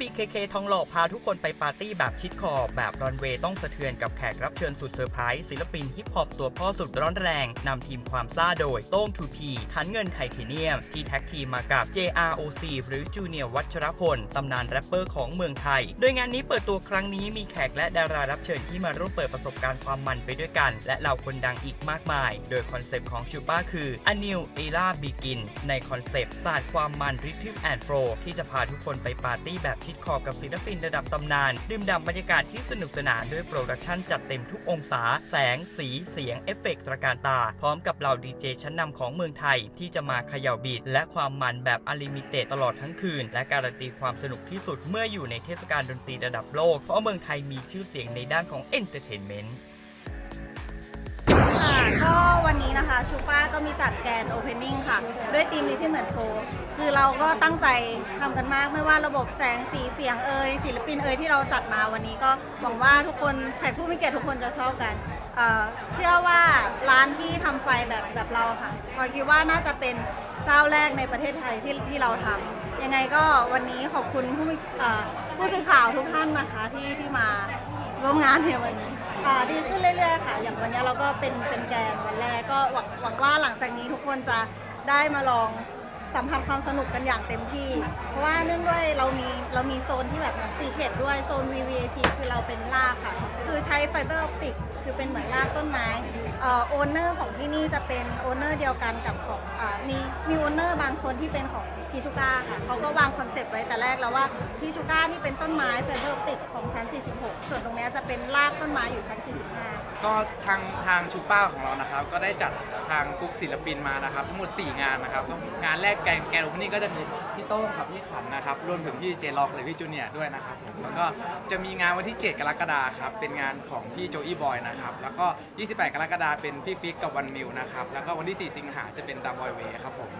BKK ทองหล่อพาทุกคนไปปาร์ตี้แบบชิดขอบ แบบรันเวย์ต้องสะเทือนกับแขกรับเชิญสุดเซอร์ไพรส์ศิลปินฮิปฮอปตัวพ่อสุดร้อนแรงนำทีมความซ่าโดย โต้ง 2P ขันเงินไทเทเนียม ที่แท็กทีมมากับ JROC หรือจูเนียร์วัชรพล ตำนานแรปเปอร์ของเมืองไทย โดยงานนี้เปิดตัวครั้งนี้มีแขกและดารารับเชิญที่มาร่วมเปิดประสบการณ์ความมันไปด้วยกัน และเหล่าคนดังอีกมากมาย โดยคอนเซปต์ของชูป้าคือ A New Era Begin ในคอนเซปต์ศาสตร์ความมันริทึมแอนด์โฟที่จะพาทุกคนไปปาร์ตี้แบบชิดขอบกับศิลปินระดับตำนาน ดื่มด่ำบรรยากาศที่สนุกสนานด้วยโปรดักชั่นจัดเต็มทุกองศา แสง สี เสียง เอฟเฟกต์ระการตา พร้อมกับเหล่าดีเจชั้นนำของเมืองไทย ที่จะมาเขย่าบีทและความมันแบบอลิมิเต็ดตลอดทั้งคืน และการันตีความสนุกที่สุดเมื่ออยู่ในเทศกาลดนตรีระดับโลก เพราะเมืองไทยมีชื่อเสียงในด้านของเอนเตอร์เทนเมนต์ก็ วันนี้นะคะชูป้าก็มีจัดแกนโอเพนนิ่งค่ะ ด้วยทีมนี้ที่เหมือนโฟคือเราก็ตั้งใจทำกันมากไม่ว่าระบบแสงสีเสียงเอ่ยศิลปินเอ่ยที่เราจัดมาวันนี้ก็หวังว่าทุกคนแขกผู้มีเกียรติทุกคนจะชอบกันเเชื่อว่าร้านที่ทำไฟแบบแบบเราค่ะพอคิดว่าน่าจะเป็นเจ้าแรกในประเทศไทยที่ที่เราทำยังไงก็วันนี้ขอบคุณผู้ผู้สื่อข่าวทุกท่านนะคะที่ที่มาร่วมงานในวันนี้ อ่าดีขึ้นเรื่อยๆค่ะ อย่างวันนี้เราก็เป็นเป็นแกนวันแรกก็หวังหวังว่าหลังจากนี้ทุกคนจะได้มาลองสัมผัสความสนุกกันอย่างเต็มที่ เพราะว่าเนื่องด้วยเรามีเรามีโซนที่แบบเหมือนซีเขตด้วยโซน VVIP คือเราเป็นรากค่ะ คือใช้ไฟเบอร์ออปติกคือเป็นเหมือนรากต้นไม้เอ่อโอนเนอร์ของที่นี่จะเป็นโอนเนอร์เดียวกันกับของอ่ามีมีโอนเนอร์บางคนที่เป็นของ พีชูก้าค่ะเขาก็วางคอนเซปต์ไว้แต่แรกแล้วว่าพีชูก้าที่เป็นต้นไม้ไฟเบอร์ออปติกของชั้น 46 ส่วนตรงเนี้ยจะเป็นรากต้นไม้อยู่ชั้น 45 ก็ทางทางชูป้าของเรานะครับ ก็ได้จัดทางกลุ่มศิลปินมานะครับ ทั้งหมด 4 งานนะครับก็งานแรกแกนแกนโอเพนนิ่งก็จะมีพี่โต้งกับพี่ขันนะครับรวมถึงพี่เจล็อกหรือพี่จูเนียร์ด้วยนะครับผมแล้วก็จะมีงานวันที่ 7 กรกฎาคมครับเป็นงานของพี่โจอี้บอยนะครับแล้วก็ 28 กรกฎาคมเป็นพี่ฟิกกับวันมิวนะครับแล้วก็วันที่ 4 สิงหาจะเป็นดาบอยเวครับผม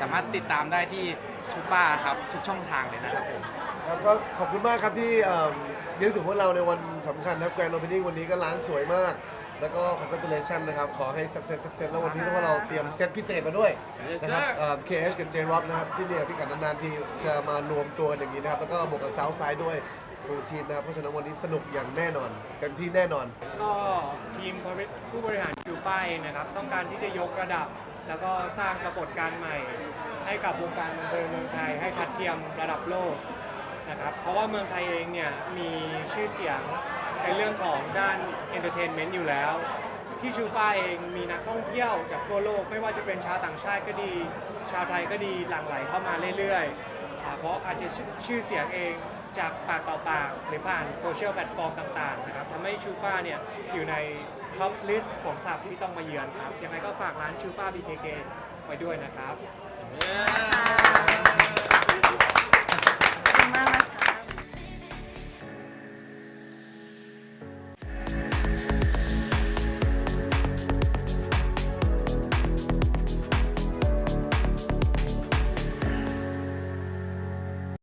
สามารถติดตามได้ที่ชูป้าครับทุกช่องทางเลยนะครับผม ครับก็ขอบคุณมากครับที่เอิ่มนึกถึงพวกเราในวันสำคัญครับแกรนด์โอเพนนิ่งวันนี้ก็ร้านสวยมาก แล้วก็ congratulation นะครับ ขอให้ success success แล้ววันนี้พวกเราเตรียมเซตพิเศษมาด้วย Yes, นะครับ sir เอิ่ม KH กับ J Rock นะครับ ที่เนี่ยพี่กันนานๆทีจะมารวมตัวกันอย่างนี้นะครับ แล้วก็บวกกับ Southside ด้วยฟูลทีมนะครับ เพราะฉะนั้นวันนี้สนุกอย่างแน่นอนเต็มที่แน่นอน ก็ทีมผู้บริหารคิวป้าเองนะครับ ต้องการที่จะยกระดับ แล้วก็สร้างปรากฏการณ์ใหม่ ให้กับวงการบันเทิงเมืองไทยให้ทัดเทียมระดับโลกนะครับเพราะว่าเมืองไทยเองเนี่ยมีชื่อเสียงในเรื่องของด้านเอนเตอร์เทนเมนต์อยู่แล้ว ที่ชูป้าเองมีนักท่องเที่ยวจากทั่วโลก ไม่ว่าจะเป็นชาวต่างชาติก็ดี ชาวไทยก็ดีหลั่งไหลเข้ามาเรื่อยๆ เพราะอาจจะชื่อเสียงเองจากปากต่อปากหรือผ่านโซเชียลแพลตฟอร์มต่างๆนะครับทำให้ชูป้าเนี่ยอยู่ใน ท็อปลิสต์ของคลับที่ต้องมาเยือนครับ ยังไงก็ฝากร้านชูป้า BKK ไว้ด้วยนะครับ ขอบคุณมากนะคะ